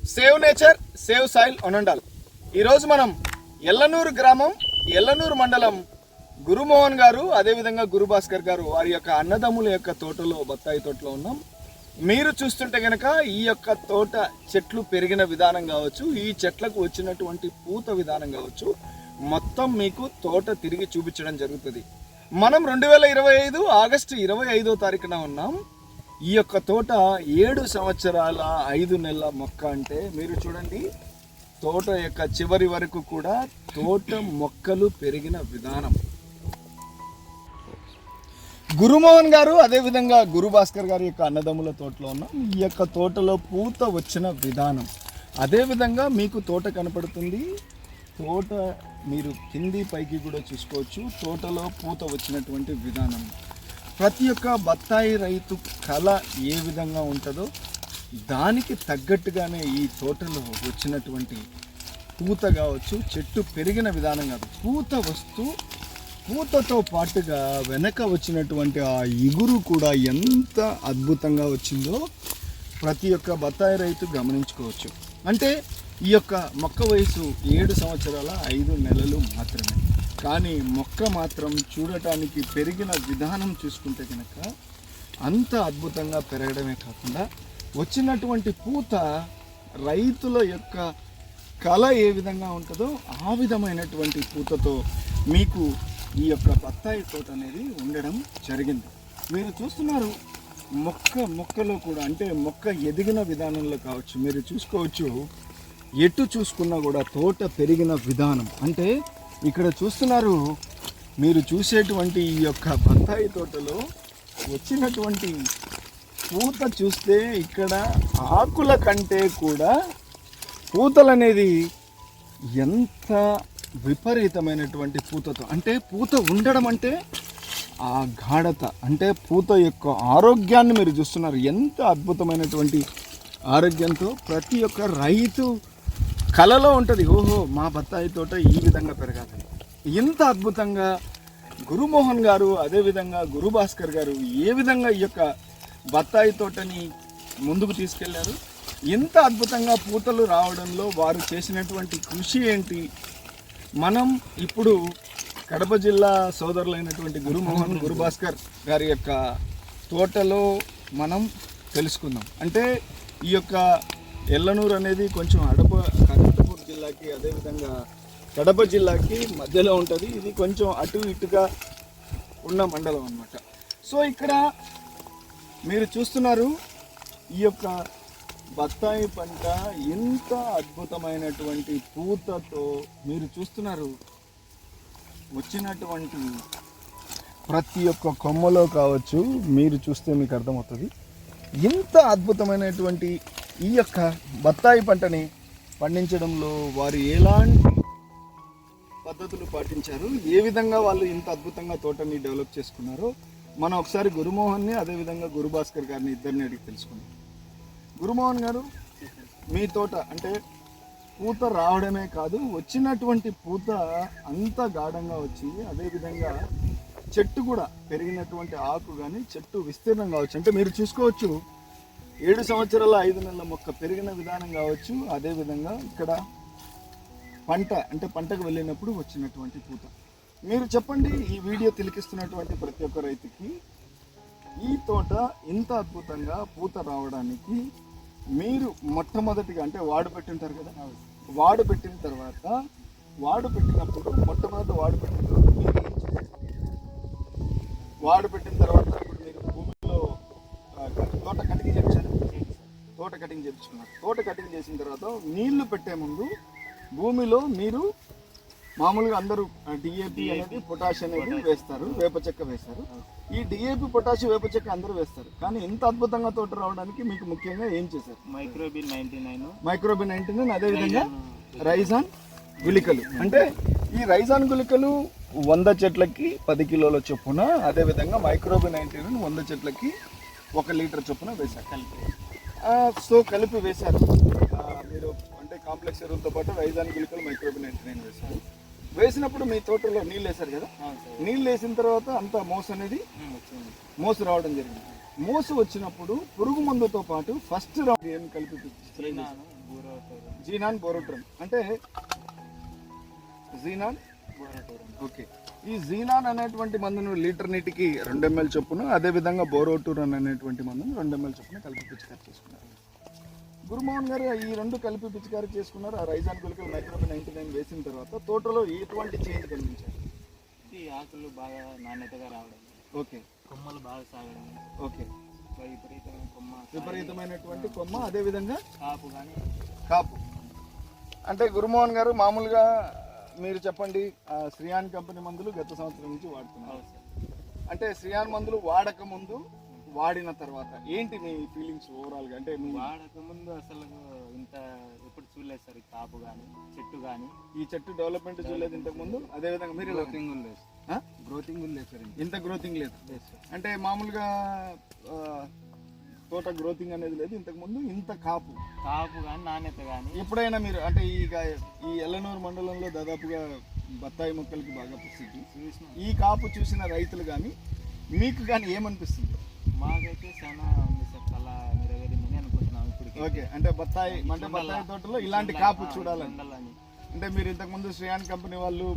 Save nature save soil ఒనండాల్ ఈరోజు మనం ఎల్లనూరు గ్రామం ఎల్లనూరు మండలం గురుమోహన్ గారు అదేవిధంగా గురుభాస్కర్ గారు వారి యొక్క అన్నదమ్ముల యొక్క తోటలో బత్తాయి తోటలో ఉన్నాం. మీరు చూస్తుంటే కనుక ఈ యొక్క తోట చెట్లు పెరిగిన విధానం కావచ్చు ఈ చెట్లకు వచ్చినటువంటి పూత విధానం కావచ్చు మొత్తం మీకు తోట తిరిగి చూపించడం జరుగుతుంది. మనం రెండు వేల ఇరవై ఐదు ఆగస్టు ఇరవై ఐదో తారీఖున ఉన్నాం. ఈ యొక్క తోట ఏడు సంవత్సరాల ఐదు నెలల మొక్క అంటే మీరు చూడండి తోట యొక్క చివరి వరకు కూడా తోట మొక్కలు పెరిగిన విధానం. గురుమోహన్ గారు అదేవిధంగా గురు భాస్కర్ గారి యొక్క అన్నదమ్ముల తోటలో ఉన్నాం. ఈ యొక్క తోటలో పూత వచ్చిన విధానం. అదేవిధంగా మీకు తోట కనపడుతుంది. తోట మీరు కింది పైకి కూడా చూసుకోవచ్చు. తోటలో పూత వచ్చినటువంటి విధానం. ప్రతి ఒక్క బత్తాయి రైతు కళ ఏ విధంగా ఉంటుందో దానికి తగ్గట్టుగానే ఈ తోటలో వచ్చినటువంటి పూత కావచ్చు చెట్టు పెరిగిన విధానం కాదు. పూత వస్తూ పూతతో పాటుగా వెనక వచ్చినటువంటి ఆ ఇగురు కూడా ఎంత అద్భుతంగా వచ్చిందో ప్రతి ఒక్క బత్తాయి రైతు గమనించుకోవచ్చు. అంటే ఈ యొక్క మొక్క వయసు ఏడు సంవత్సరాల ఐదు నెలలు మాత్రమే. కానీ మొక్క మాత్రం చూడటానికి పెరిగిన విధానం చూసుకుంటే కనుక అంత అద్భుతంగా పెరగడమే కాకుండా వచ్చినటువంటి పూత రైతుల యొక్క కళ ఏ విధంగా ఉంటుందో ఆ విధమైనటువంటి పూతతో మీకు ఈ యొక్క బత్తాయి తోట అనేది ఉండడం జరిగింది. మీరు చూస్తున్నారు మొక్క మొక్కలో కూడా అంటే మొక్క ఎదిగిన విధానంలో కావచ్చు మీరు చూసుకోవచ్చు ఎటు చూసుకున్నా కూడా తోట పెరిగిన విధానం. అంటే ఇక్కడ చూస్తున్నారు మీరు చూసేటువంటి ఈ యొక్క బత్తాయి తోటలో వచ్చినటువంటి పూత చూస్తే ఇక్కడ ఆకుల కంటే కూడా పూతలు అనేది ఎంత విపరీతమైనటువంటి పూతతో అంటే పూత ఉండడం అంటే ఆ గాఢత అంటే పూత యొక్క ఆరోగ్యాన్ని మీరు చూస్తున్నారు. ఎంత అద్భుతమైనటువంటి ఆరోగ్యంతో ప్రతి ఒక్క రైతు కలలో ఉంటుంది. ఓహో మా బత్తాయి తోట ఈ విధంగా పెరగాలి. ఇంత అద్భుతంగా గురుమోహన్ గారు అదేవిధంగా గురు భాస్కర్ గారు ఏ విధంగా ఈ యొక్క బత్తాయి తోటని ముందుకు తీసుకెళ్ళారు? ఇంత అద్భుతంగా పూతలు రావడంలో వారు చేసినటువంటి కృషి ఏంటి? మనం ఇప్పుడు కడప జిల్లా సోదరులైనటువంటి గురుమోహన్ గురుభాస్కర్ గారి యొక్క తోటలో మనం తెలుసుకుందాం. అంటే ఈ యొక్క ఎల్లనూరు అనేది కొంచెం అడప కరెంటపూర్ జిల్లాకి అదేవిధంగా కడప జిల్లాకి మధ్యలో ఉంటుంది. ఇది కొంచెం అటు ఇటుగా ఉన్న మండలం అన్నమాట. సో ఇక్కడ మీరు చూస్తున్నారు ఈ యొక్క బత్తాయి పంట ఎంత అద్భుతమైనటువంటి పూతతో మీరు చూస్తున్నారు. వచ్చినటువంటి ప్రతి ఒక్క కొమ్మలో కావచ్చు మీరు చూస్తే మీకు అర్థమవుతుంది. ఇంత అద్భుతమైనటువంటి ఈ యొక్క బత్తాయి పంటని పండించడంలో వారు ఎలాంటి పద్ధతులు పాటించారు? ఏ విధంగా వాళ్ళు ఇంత అద్భుతంగా తోటని డెవలప్ చేసుకున్నారో మనం ఒకసారి గురుమోహన్ని అదేవిధంగా గురుభాస్కర్ గారిని ఇద్దరిని అడిగి తెలుసుకుందాం. గురుమోహన్ గారు మీ తోట అంటే పూత రావడమే కాదు వచ్చినటువంటి పూత అంత గాఢంగా వచ్చింది. అదేవిధంగా చెట్టు కూడా పెరిగినటువంటి ఆకు కానీ చెట్టు విస్తీర్ణం కావచ్చు అంటే మీరు చూసుకోవచ్చు ఏడు సంవత్సరాల ఐదు నెలల మొక్క పెరిగిన విధానం కావచ్చు అదేవిధంగా ఇక్కడ పంట అంటే పంటకు వెళ్ళినప్పుడు వచ్చినటువంటి పూత. మీరు చెప్పండి ఈ వీడియో తిలికిస్తున్నటువంటి ప్రతి ఒక్క రైతుకి ఈ తోట ఇంత అద్భుతంగా పూత రావడానికి మీరు మొట్టమొదటిగా అంటే వాడు పెట్టింటారు కదా వాడు పెట్టిన తర్వాత వాడు పెట్టినప్పుడు మొట్టమొదటి వాడు పెట్టిన తర్వాత వాడు పెట్టిన తర్వాత తోట కటింగ్ చేయించారు. తోట కటింగ్ చేయించుకున్నారు. తోట కటింగ్ చేసిన తర్వాత నీళ్ళు పెట్టే ముందు భూమిలో మీరు మామూలుగా అందరూ డిఏపి అనేది పొటాష్ అనేది వేస్తారు వేప చెక్క వేస్తారు. ఈ డిఏపి పొటాష్ వేప చెక్క అందరూ వేస్తారు. కానీ ఇంత అద్భుతంగా తోట రావడానికి మీకు ముఖ్యంగా ఏం చేశారు? మైక్రోబిన్ నైన్టీ నైన్ మైక్రోబి నైన్టీన్ అదేవిధంగా రైజాన్ గుళికలు. అంటే ఈ రైజాన్ గుళికలు వంద చెట్లకి పది కిలోల చొప్పున అదేవిధంగా మైక్రోబి నైన్టీన్ వంద చెట్లకి ఒక లీటర్ చొప్పున వేశారు. కలిపి సో కలిపి వేశారు. మీరు అంటే కాంప్లెక్స్ ఎరువులతో పాటు రైజాన్ గుళికలు మైక్రోబి నైన్టీ నైన్ వేశారు వేసినప్పుడు మీ తోటలో నీళ్ళు వేశారు కదా? నీళ్ళు వేసిన తర్వాత అంతా మోస్ అనేది మోసు రావడం జరిగింది. మోసు వచ్చినప్పుడు పురుగు మందుతో పాటు ఫస్ట్ రౌండ్ ఏం కలిపి జీనాన్ బోరోట్రమ్. అంటే జీనాన్? బూరోటోరం ఓకే. ఈ జీనాన్ అనేటువంటి మందును లీటర్ నీటికి రెండు ఎంఎల్ చొప్పున అదేవిధంగా బోరోటూరన్ అనేటువంటి మందును రెండు ఎంఎల్ చొప్పున కలిపి పిచికారి చేసుకున్నారు. గురుమోహన్ గారు ఈ రెండు కలిపి పిచికారి చేసుకున్నారు. ఆ రైజాన్ గులికలు మైక్రోబి నైన్టీ నైన్ వేసిన తర్వాత తోటలో ఎటువంటి చేంజ్ కనిపించారు ఈ ఆకులు బాగా నాణ్యతగా రావడం. ఓకే. కొమ్మలు బాగా సాగడం. ఓకే. విపరీతమైన కొమ్మ విపరీతమైనటువంటి కొమ్మ అదేవిధంగా కాపు కానీ. కాపు. అంటే గురుమోహన్ గారు మామూలుగా మీరు చెప్పండి శ్రీయాన్ కంపెనీ మందులు గత సంవత్సరం నుంచి వాడుతున్నారు. అంటే శ్రీయాన్ మందులు వాడక ముందు వాడిన తర్వాత ఏంటి మీ ఫీలింగ్స్ ఓవరాల్గా? అంటే వాడక ముందు అసలు ఇంత ఎప్పుడు చూడలేదు సార్ ఈ కాపు కానీ చెట్టు కానీ ఈ చెట్టు డెవలప్మెంట్ చూడలేదు ఇంతకు ముందు? అదే విధంగా మీరు గ్రోతింగ్ ఆ? గ్రోతింగ్ లేదు సార్ ఇంత. గ్రోతింగ్ లేదు. అంటే మామూలుగా తోట గ్రోతింగ్ అనేది లేదు. ఇంతకు ముందు ఇంత కాపు. కాపు కానీ నాణ్యత కానీ ఎప్పుడైనా మీరు అంటే ఈ ఈ ఎల్లనూరు మండలంలో దాదాపుగా బత్తాయి మొక్కలకి బాగా ప్రసిద్ధి. చూసిన ఈ కాపు చూసిన రైతులు కానీ మీకు కానీ ఏమనిపిస్తుంది? మాకైతే చాలా ఉంది సార్ కళ నెరవేరిందని అనుకుంటున్నాం ఇప్పుడు ఓకే అంటే బత్తాయి అంటే బత్తాయి తోటలో ఇలాంటి కాపు చూడాలని. అంటే మీరు ఇంతకు ముందు శ్రేయాన్ కంపెనీ వాళ్ళు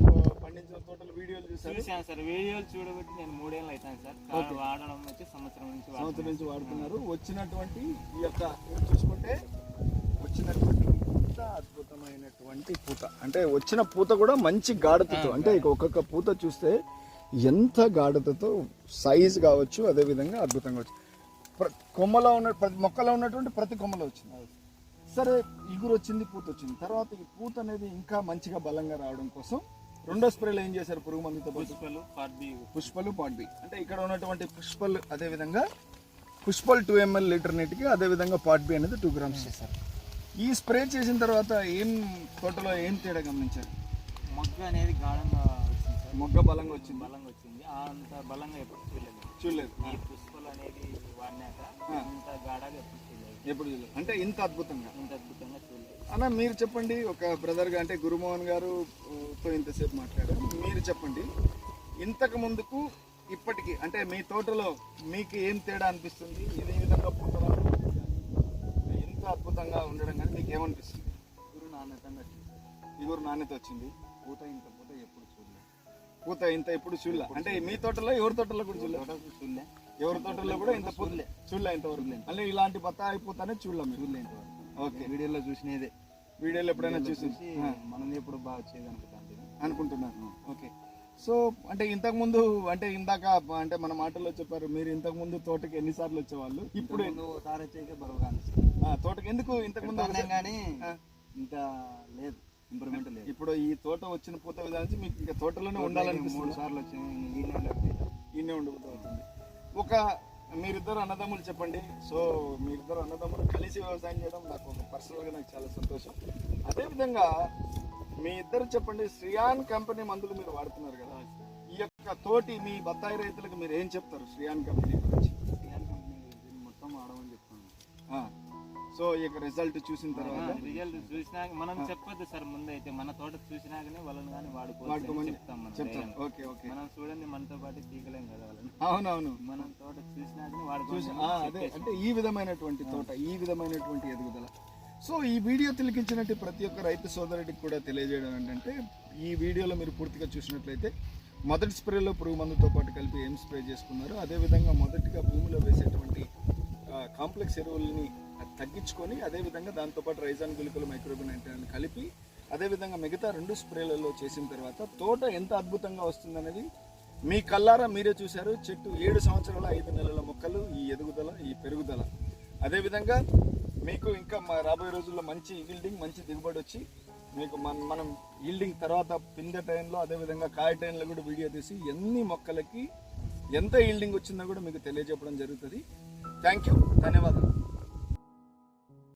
పండించిన తోటలు వీడియోలు చూసారు చూశాను సార్. వీడియోలు చూడబట్టి నేను మూడేళ్ళు అవుతాను సార్. వాడడం వచ్చి సంవత్సరం నుంచి సంవత్సరం. నుంచి వాడుతున్నారు. వచ్చినటువంటి ఈ యొక్క చూసుకుంటే వచ్చినటువంటి ఇంత అద్భుతమైనటువంటి పూత. అంటే వచ్చిన పూత కూడా మంచి గాఢతతో అంటే ఒక్కొక్క పూత చూస్తే ఎంత గాఢతతో సైజ్ కావచ్చు అదే విధంగా అద్భుతంగా వచ్చు. కొమ్మలో ఉన్న ప్రతి మొక్కలో ఉన్నటువంటి ప్రతి కొమ్మలో వచ్చింది. సరే ఇగురు వచ్చింది పూత వచ్చింది తర్వాత ఈ పూత అనేది ఇంకా మంచిగా బలంగా రావడం కోసం రెండో స్ప్రేలో ఏం చేశారు పురుగు మందుతో పుష్పలు పర్ది పుష్పలు పాట్ బి. అంటే ఇక్కడ ఉన్నటువంటి పుష్పలు అదే విధంగా పుష్పల్ టూ ఎంఎల్ లీటర్ నీటికి అదే విధంగా పాట్ బి అనేది టూ గ్రామ్స్ చేశారు. ఈ స్ప్రే చేసిన తర్వాత ఏం తోటలో ఏం తేడా గమనించారు? మొగ్గ అనేది గాఢంగా వచ్చింది మొగ్గ బలంగా వచ్చింది? బలంగా వచ్చింది. అంత బలంగా ఎప్పుడు చూడలేదు. చూడలేదు. ఈ పుష్పలు అనేది వాడినాక ఇంత గాఢగా ఎప్పుడు చూడలేదు. ఎప్పుడు చూడలేదు. అంటే ఇంత అద్భుతంగా? ఇంత అద్భుతంగా చూడలేదు. అన్న మీరు చెప్పండి. ఒక బ్రదర్గా అంటే గురుమోహన్ గారు ఆ, తో ఇంతసేపు మాట్లాడారు. మీరు చెప్పండి. ఇంతకు ముందుకు ఇప్పటికి అంటే మీ తోటలో మీకు ఏం తేడా అనిపిస్తుంది? ఇదే విధంగా పూత రావడం కానీ, ఇంత అద్భుతంగా ఉండడం కానీ మీకు ఏమనిపిస్తుంది? గురు నాణ్యతంగా ఇగురు నాణ్యత వచ్చింది. పూత ఇంత పూత ఎప్పుడు చూడలేదు పూత ఇంత ఎప్పుడు చూడలే. అంటే మీ తోటలో ఎవరి తోటలో కూడా చూడలే? చూడలే. ఎవరి తోటలో కూడా ఇంత పూత చూడలే. ఇంతవరకు. మళ్ళీ ఇలాంటి బత్తాయి పూతనే చూడలే మీరు. చూడలే ఇంతవరకు. ఓకే. వీడియోలో చూసినదే. వీడియోలో ఎప్పుడైనా చూసి మనం ఎప్పుడు బాగా వచ్చేది అనుకుంటాను అనుకుంటున్నాను ఓకే. సో అంటే ఇంతకు ముందు అంటే ఇందాక అంటే మన మాటల్లో చెప్పారు మీరు ఇంతకు ముందు తోటకి ఎన్నిసార్లు వచ్చేవాళ్ళు? ఇప్పుడు. ఒకసారి వచ్చాక బరువుగా ఆ, తోటకి ఎందుకు ఇంతకు ముందు ఒకసారి- కానీ ఇంత లేదు. ఇంప్రూవ్మెంట్ లేదు. ఇప్పుడు ఈ తోట వచ్చిన పూత విధానం మీకు ఇంకా తోటలోనే ఉండాలనిపిస్తుంది? మూడు సార్లు నెల ఈయనే ఉండిపోతూ అవుతుంది. ఒక మీరిద్దరు అన్నదమ్ములు చెప్పండి. సో మీరిద్దరు అన్నదమ్ములు కలిసి వ్యవసాయం చేయడం నాకు పర్సనల్గా నాకు చాలా సంతోషం. అదేవిధంగా మీ ఇద్దరు చెప్పండి శ్రియాన్ కంపెనీ మందులు మీరు వాడుతున్నారు కదా ఈ యొక్క తోటి మీ బత్తాయి రైతులకు మీరు ఏం చెప్తారు శ్రియాన్ కంపెనీ గురించి? మొత్తం ఆడమని చెప్తాను సో ఈ యొక్క రిజల్ట్ చూసిన తర్వాత రిజల్ట్ చూసినాక మనం చెప్పొద్దు సార్ ముందైతే మన తోట చూసినాకనే వాళ్ళని కానీ వాడుకోమని చెప్తాం. Okay okay. మనం చూడండి మనతో పాటు తీగలేం కదా వాళ్ళని. అవునవును. మనం తోట చూసినాకనే చూసి అదే అంటే ఈ విధమైనటువంటి తోట ఈ విధమైనటువంటి ఎదుగుదల. సో ఈ వీడియో తిలకించినట్టు ప్రతి ఒక్క రైతు సోదరుడికి కూడా తెలియజేయడం ఏంటంటే ఈ వీడియోలో మీరు పూర్తిగా చూసినట్లయితే మొదటి స్ప్రేలో పురుగు మందుతో పాటు కలిపి ఏం స్ప్రే చేసుకున్నారు అదేవిధంగా మొదటిగా భూమిలో వేసేటువంటి కాంప్లెక్స్ ఎరువుల్ని తగ్గించుకొని అదేవిధంగా దాంతోపాటు రైజాన్ గులికలు మైక్రోబిన్ అంటే కలిపి అదేవిధంగా మిగతా రెండు స్ప్రేలలో చేసిన తర్వాత తోట ఎంత అద్భుతంగా వస్తుందనేది మీ కల్లారా మీరే చూశారు. చెట్టు ఏడు సంవత్సరాల ఐదు నెలల మొక్కలు ఈ ఎదుగుదల ఈ పెరుగుదల. అదేవిధంగా మీకు ఇంకా మా రాబోయే రోజుల్లో మంచి ఈల్డింగ్ మంచి దిగుబడి వచ్చి మీకు మన మనం ఈల్డింగ్ తర్వాత పిందె టైంలో అదేవిధంగా కాయ టైంలో కూడా వీడియో తీసి ఎన్ని మొక్కలకి ఎంత ఈల్డింగ్ వచ్చిందో కూడా మీకు తెలియజెప్పడం జరుగుతుంది. థ్యాంక్ యూ ధన్యవాదాలు.